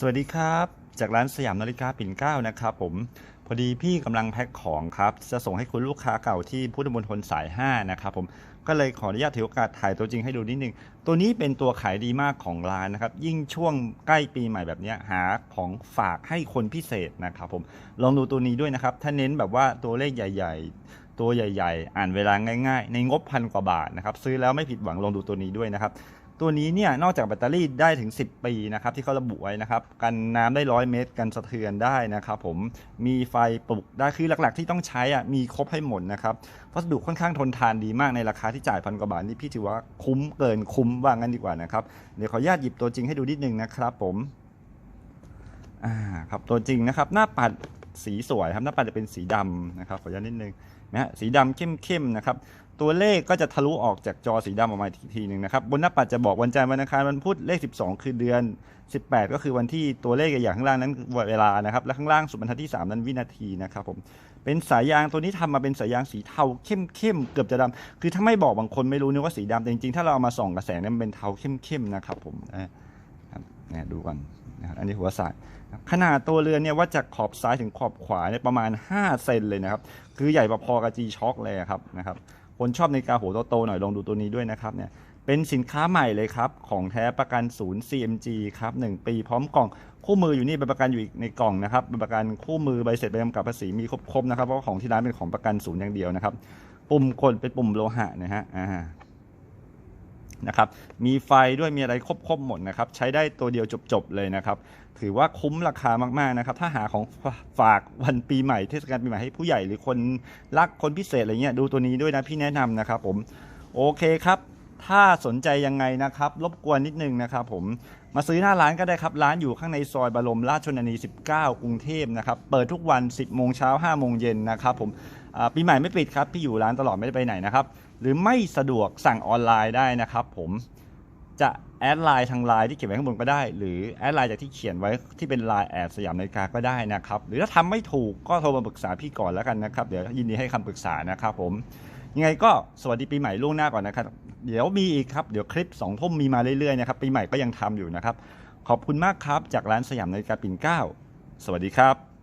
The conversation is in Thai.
สวัสดีครับ จากร้านสยามนาฬิกาปิ่นเก้านะครับผมพอดีพี่กำลังแพ็คของครับ จะส่งให้คุณลูกค้าเก่าที่พุทธมณฑลสาย 5 นะครับผมก็เลยขออนุญาตถือโอกาสถ่ายตัวจริงให้ดูนิดนึง ตัวนี้เป็นตัวขายดีมากของร้านนะครับ ยิ่งช่วงใกล้ปีใหม่แบบนี้หาของฝากให้คนพิเศษนะครับผมลองดูตัวนี้ด้วยนะครับ ถ้าเน้นแบบว่าตัวเลขใหญ่ ๆ ตัวใหญ่ ๆ อ่านเวลาง่าย ๆ ในงบพันกว่าบาทนะครับซื้อแล้วไม่ผิดหวังลองดูตัวนี้ด้วยนะครับ ตัวนี้เนี่ยนอกจากแบตเตอรี่ได้ถึง 10 ปีนะครับที่เขาระบุไว้นะครับกันน้ำได้ร้อยเมตร กันสะเทือนได้นะครับผมมีไฟปลุกได้คือหลักๆ ที่ต้องใช้อะมีครบให้หมดนะครับวัสดุค่อนข้างทนทานดีมากในราคาที่จ่ายพันกว่าบาทนี่พี่ถือว่าคุ้มเกินคุ้มว่างั้นดีกว่านะครับเดี๋ยวขออนุญาตหยิบตัวจริงให้ดูนิดนึงนะครับผมอ่าครับตัวจริงนะครับหน้าปัด สีสวยครับหน้าปัดจะเป็นสีดำนะครับขออนุญาตนิดนึงนะฮะสีดำเข้มๆนะครับตัวเลขก็จะทะลุออกจากจอสีดำออกมาทีหนึ่งนะครับบนหน้าปัดจะบอกวันจันทร์วันอังคารวันพุธเลข 12 คือเดือน 18 ก็คือวันที่ตัวเลขอย่างข้างล่างนั้นเวลานะครับและข้างล่างสุดบรรทัดที่ 3 นั้นวินาทีนะครับผมเป็นสายยางตัวนี้ทำมาเป็นสายยางสีเทาเข้มๆเกือบจะดำคือถ้าไม่บอกบางคนไม่รู้นึกว่าสีดำแต่จริงๆถ้าเราเอามาส่องกระแสเนี่ยมันเป็นเทาเข้มๆนะครับผม นะครับเนี่ยดูก่อนนะครับอันนี้หัวสายขนาดตัวเรือเนี่ยวัดจากขอบซ้ายถึงขอบขวาเนี่ยประมาณ 5 เซนเลยนะครับ คือใหญ่พอๆกับ G Shock เลยครับนะครับคนชอบในาฬิกาหัวโตๆหน่อยลองดูตัวนี้ด้วยนะครับเนี่ยเป็นสินค้าใหม่เลยครับ ของแท้ประกันศูนย์ CMG ครับ 1 ปีพร้อมกล่องคู่มืออยู่นี่ใบประกันอยู่อีกในกล่องนะครับใบประกันคู่มือใบเสร็จใบกำกับภาษีมีครบๆนะครับเพราะว่าของที่ร้านเป็นของประกันศูนย์อย่างเดียวนะครับ ปุ่มกดเป็นปุ่มโลหะนะฮะอ่า นะครับมีไฟด้วยมีอะไรครบครบหมดนะครับใช้ได้ตัวเดียวจบๆเลยนะครับถือว่าคุ้มราคามากๆนะครับถ้าหาของฝากวันปีใหม่เทศกาลปีใหม่ให้ผู้ใหญ่หรือคนรักคนพิเศษอะไรเงี้ยดูตัวนี้ด้วยนะพี่แนะนำนะครับผมโอเคครับถ้าสนใจยังไงนะครับ รบกวนนิดนึงนะครับผมมาซื้อหน้าร้านก็ได้ครับ ร้านอยู่ข้างในซอยบรมราชชนนี 19 กรุงเทพนะครับ เปิดทุกวัน 10 โมงเช้า 5 โมงเย็นนะครับผมปีใหม่ไม่ปิดครับ พี่อยู่ร้านตลอดไม่ได้ไปไหนนะครับ หรือไม่สะดวกสั่งออนไลน์ได้นะครับผมจะแอดไลน์ทางไลน์ที่เขียนไว้ข้างบนก็ได้ หรือแอดไลน์จากที่เขียนไว้ที่เป็นไลน์แอดสยามนาฬิกาก็ได้นะครับ หรือถ้าทำไม่ถูกก็โทรมาปรึกษาพี่ก่อนแล้วกันนะครับ เดี๋ยวยินดีให้คำปรึกษานะครับผม ยังไงก็สวัสดีปีใหม่ล่วงหน้าก่อนนะครับ เดี๋ยวมีอีกครับ เดี๋ยวคลิป2องทุ่มมีมาเรื่อยๆนะครับปีใหม่ก็ยังทำอยู่นะครับ ขอบคุณมากครับจากร้านสยามนาฬิกาปิ่นเกล้าสวัสดีครับ